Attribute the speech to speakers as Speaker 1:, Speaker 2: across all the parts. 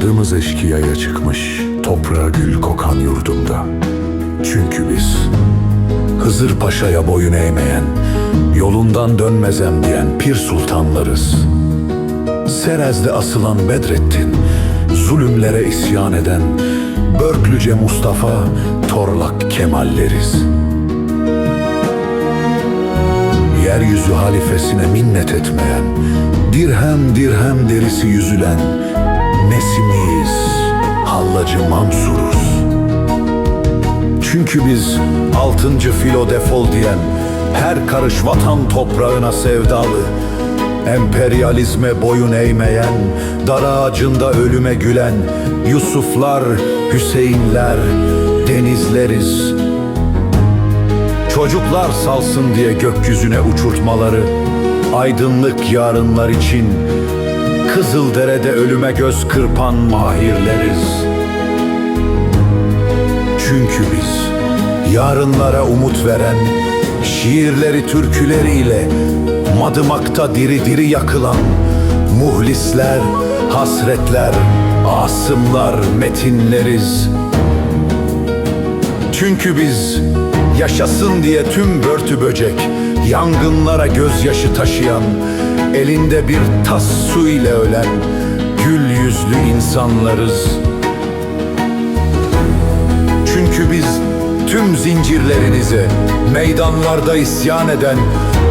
Speaker 1: Canımız eşkıyaya çıkmış toprağa gül kokan yurdumda. Çünkü biz Hızır Paşa'ya boyun eğmeyen, yolundan dönmezem diyen pir sultanlarız. Serez'de asılan Bedrettin, zulümlere isyan eden, Börklüce Mustafa, Torlak Kemalleriz. Yeryüzü halifesine minnet etmeyen, dirhem dirhem derisi yüzülen, Nesimiyiz, Hallacı Mansur'uz. Çünkü biz altıncı filo defol diyen her karış vatan toprağına sevdalı Emperyalizme boyun eğmeyen, dar ağacında ölüme gülen Yusuflar, Hüseyinler, denizleriz Çocuklar salsın diye gökyüzüne uçurtmaları Aydınlık yarınlar için Kızıldere'de ölüme göz kırpan mahirleriz çünkü biz yarınlara umut veren, şiirleri türküleriyle madımakta diri diri yakılan muhlisler, hasretler, asımlar, metinleriz. Çünkü biz yaşasın diye tüm börtü böcek, yangınlara gözyaşı taşıyan, elinde bir tas su ile ölen gül yüzlü insanlarız. Çünkü biz tüm zincirlerinize meydanlarda isyan eden,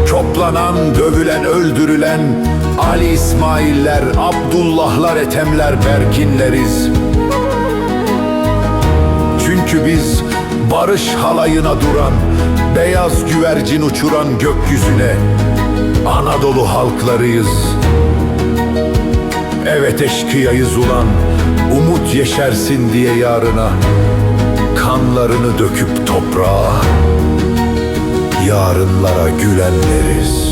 Speaker 1: çoplanan, dövülen, öldürülen Ali İsmailler, Abdullahlar, Ethemler, Berkinleriz. Çünkü biz barış halayına duran, beyaz güvercin uçuran gökyüzüne Anadolu halklarıyız. Evet eşkıyayız ulan, umut yeşersin diye yarına kanlarını döküp toprağa yarınlara gülenleriz.